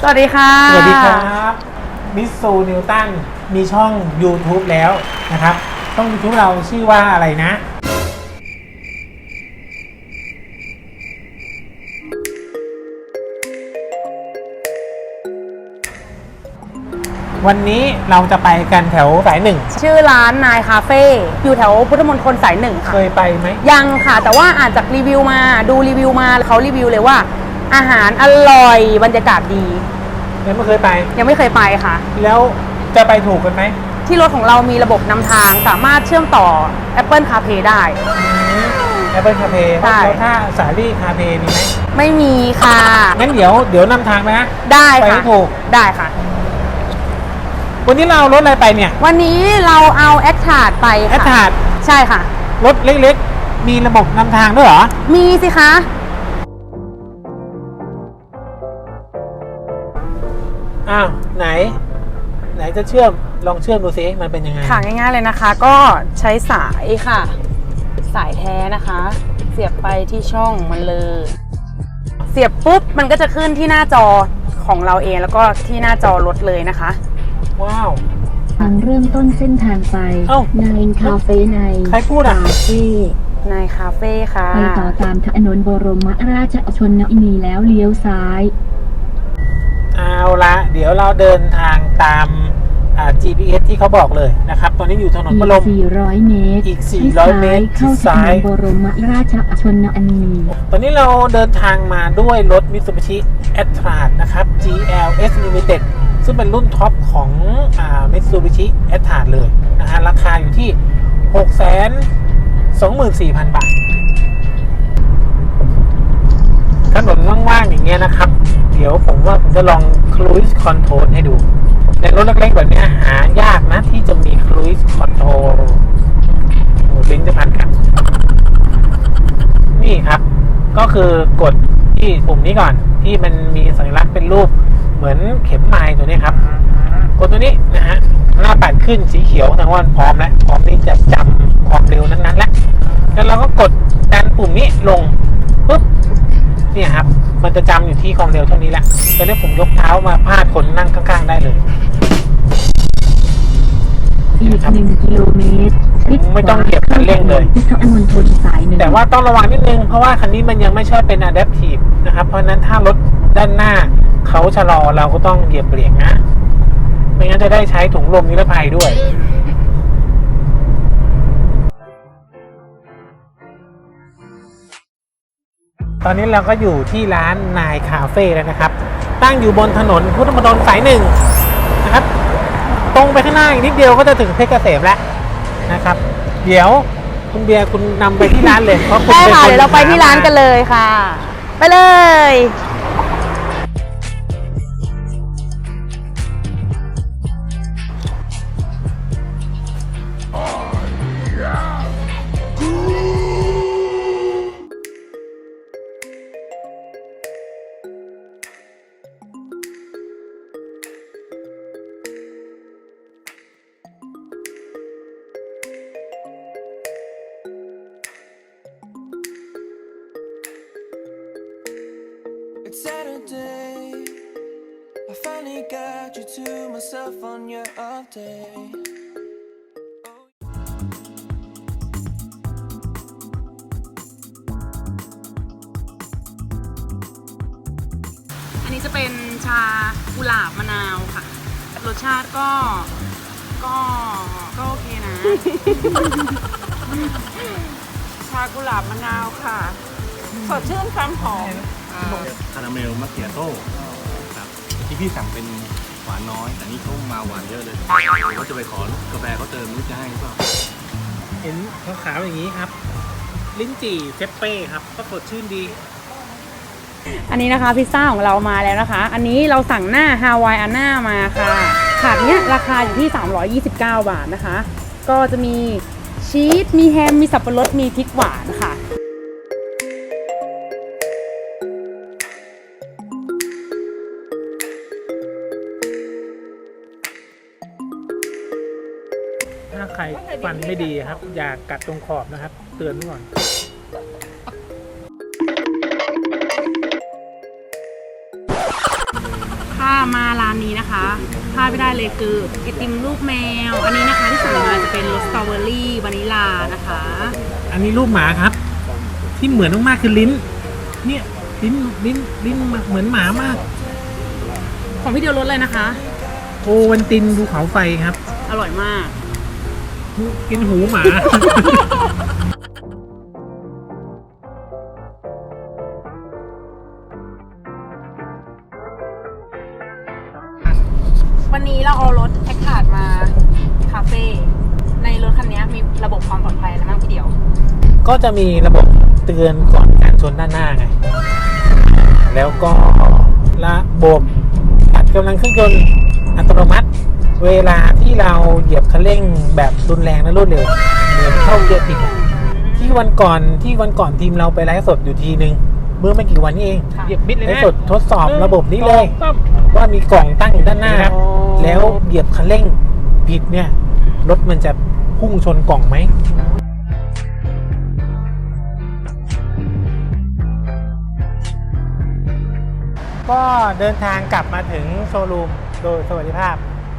สวัสดีค่ะ สวัสดีครับมิสซูนิวตันมีช่อง YouTube แล้วนะครับ ช่อง YouTube เราชื่อว่าอะไรนะ วันนี้เราจะไปกันแถวสายหนึ่ง ชื่อร้านนายคาเฟ่อยู่แถวพุทธมณฑลสายหนึ่งเคค่ะยไปไหม ยังค่ะ แต่ว่าอ่านจากรีวิวมาดูรีวิวมาเขารีวิวเลยว่า อาหารอร่อยบรรยากาศดี ยังไม่เคยไป ยังไม่เคยไปค่ะ แล้วจะไปถูกกันไหมที่รถของเรามีระบบนำทางสามารถเชื่อมต่อ Apple CarPlay ได้ แอปเปิลคาเฟ่ใช่ แล้วถ้าสาลี่คาเฟ่มีไหมไม่มีค่ะ งั้นเดี๋ยวเดี๋ยวนำทางนะ ได้ไปค่ะให้ถูก ได้ค่ะ วันนี้เราเอารถอะไรไปเนี่ยวันนี้เราเอาแอคทาดไปแอค่ะดทาดใช่ค่ะ รถเล็กๆ มีระบบนำทางด้วยเหรอ มีสิคะ อ้าวไหน ไหนจะเชื่อมลองเชื่อมดูซิมันเป็นยังไงค่ะง่ายๆเลยนะคะ ก็ใช้สายค่ะ สายแท้นะคะ เสียบไปที่ช่องมันเลย เสียบปุ๊บมันก็จะขึ้นที่หน้าจอของเราเองแล้วก็ที่หน้าจอรถเลยนะคะ ว้าว ทางเริ่มต้นเส้นทางไปเอ้า ในคาเฟ่ในใครพูดอะคาเฟ่ในคาเฟ่ค่ะ ไปต่อตามถนนบรมราชชนนีแล้วเลี้ยวซ้าย เอาละเดี๋ยวเราเดินทางตามอ่า GPS ที่เขาบอกเลยนะครับ ตอนนี้อยู่ถนนอีบกรม400 เมตร อีกชิด400 เมตรเข้าชิดถซ้านยนบรมราชชนนีตอนนี้เราเดินทางมาด้วยรถ Mitsubishi a t r a นะครับ GLS Limited ซึ่งเป็นรุ่นท็อปของอ่า Mitsubishi a t r a เลยนะฮะ ราคาอยู่ที่ 624,000 บาท ถนนว่างๆอย่างเงี้ยนะครับเดี๋ยวผมว่าผมจะลอง Cruise Control ให้ดู ในรถเล็กๆแบบเนี้ยหายากนะที่จะมี Cruise Control โอ้ลิ้นจะพันกัน นี่ครับ ก็คือกดที่ปุ่มนี้ก่อน ที่มันมีสัญลักษณ์เป็นรูปเหมือนเข็มไม้ตัวนี้ครับ กดตัวนี้นะฮะหน้าปัดขึ้นสีเขียวแสดงว่าพร้อมแล้วพร้อมที่จะจำความเร็วนั้นๆแล้วแล้วเราก็กดดันปุ่มนี้ลงปุ๊บเนี่ยครับ มันจะจำอยู่ที่ความเร็วเท่านี้แหละตอนนี้ผมยกเท้ามาพาดคนนั่งข้างๆได้เลยอีก1กิโลเมตรชิดขวาไม่ต้องเหยียบคันเร่งเลยพุทธมณฑลสายหนึ่งแต่ว่าต้องระวังนิดนึง เพราะว่าคันนี้มันยังไม่ใช่เป็น adaptive นะครับ เพราะฉะนั้นถ้ารถด้านหน้าเขาชะลอเราก็ต้องเหยียบเบรกนะ ไม่งั้นจะได้ใช้ถุงลมนิรภัยด้วย ตอนนี้เราก็อยู่ที่ร้านนายคาเฟ่แล้วนะครับ ตั้งอยู่บนถนนพุทธมณฑลสายหนึ่งนะครับ ตรงไปข้างหน้าอีกนิดเดียวก็จะถึงเพชรเกษมแล้วนะครับ เดี๋ยวคุณเบียร์คุณนำไปที่ร้านเลยเพราะคุณได้เป็นค่ะ คนเดี๋ยวเราไปที่ร้านกันเลยค่ะ ไปเลย Saturday. I finally got you to myself on your off day. อันนี้จะเป็นชากุหลาบมะนาวค่ะ รสชาติก็ก็ก็โอเคนะ ชากุหลาบมะนาวค่ะ สดชื่นความหอม คาราเมลมัคเคียโต้ครับที่พี่สั่งเป็นหวานน้อย แต่นี่เขามาหวานเยอะเลยเขาจะไปขอกาแฟเขาเติมรู้จะให้หรือเปล่าเห็นขาวๆอย่างนี้ครับ ลิ้นจี่เฟปเป้ครับก็สดชื่นดี อันนี้นะคะพิซซ่าของเรามาแล้วนะคะ อันนี้เราสั่งหน้าฮาวายอาน่ามาค่ะถาดเนี้ยราคาอยู่ที่ 329 บาทนะคะ ก็จะมีชีสมีแฮมมีสับปะรดมีพริกหวานค่ะ ถ้าใครฟันไม่ดีครับ อย่ากัดตรงขอบนะครับ เตือนไว้ก่อนอถ้ามาร้านนี้นะคะพลาดไม่ได้เลยคือไอติมลูกแมว อันนี้นะคะที่สั่งมาจะเป็นรสสตรอเบอรี่วานิลานะคะ อันนี้รูปหมาครับ ที่เหมือนมากๆคือลิ้น เนี่ยลิ้นลิ้นลิ้นเหมือนหมามาก ของพี่เดียวรสเลยนะคะ โอวันตินภูเขาไฟครับ อร่อยมาก กินหูหมาวันนี้เราเอารถแท็กขาดมาคาเฟ่ในรถคันนี้มีระบบความปลอดภัยอะไรบ้างพี่เดียว ก็จะมีระบบเตือนก่อนการชนด้านหน้าไง แล้วก็ระบบตัดกำลังเครื่องยนต์อัตโนมัติ เวลาที่เราเหยียบคันเร่งแบบรุนแรงและรวดเร็วเหมือนเข้าเกียร์ผิดอะที่วันก่อนที่วันก่อนทีมเราไปไลฟ์สดอยู่ทีนึงเมื่อไม่กี่วันนี้เองค่ะเหยียบมิดเลยไลฟ์สดทดสอบระบบนี้เลยว่ามีกล่องตั้งอยู่ด้านหน้าโอ้แล้วเหยียบคันเร่งผิดเนี่ย รถมันจะพุ่งชนกล่องไหม ก็เดินทางกลับมาถึงโชว์รูมโดยสวัสดิภาพ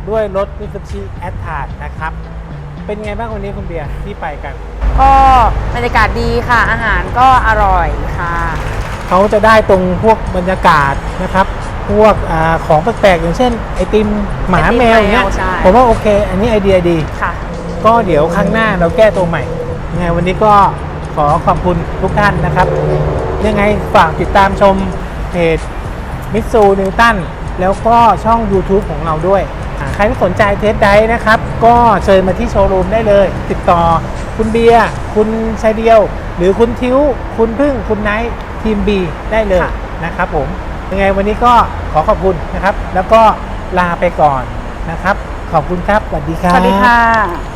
ด้วยรถ Mitsubishi a t t a r นะครับ เป็นไงบ้างวันนี้คุณเบียร์ที่ไปกัน ก็บรรยากาศดีค่ะ อาหารก็อร่อยค่ะ เขาจะได้ตรงพวกบรรยากาศนะครับ พวกอาของแปลกๆอย่างเช่น ไอติมหมาไอติมแมวอย่างเงี้ยแมวใช่ผมว่าโอเค อันนี้ไอเดียดีค่ะก็เดี๋ยวครั้งหน้าเราแก้ตัวใหม่ยังไงวันนี้ก็ขอขอบคุณทุกท่านนะครับ ยังไงฝากติดตามชมเพจมิตซูนิวตันแล้วก็ช่อง YouTube ของเราด้วยอ่า ใครที่สนใจเทสไดรฟ์นะครับ ก็เชิญมาที่โชว์รูมได้เลย ติดต่อคุณเบียร์คุณชายเดียว หรือคุณทิวคุณพึ่งคุณไนท์ทีม B ได้เลยค่ะนะครับผมยังไงวันนี้ก็ขอขอบคุณนะครับ แล้วก็ลาไปก่อนนะครับ ขอบคุณครับสวัสดีคสรับวัสดีค่ะ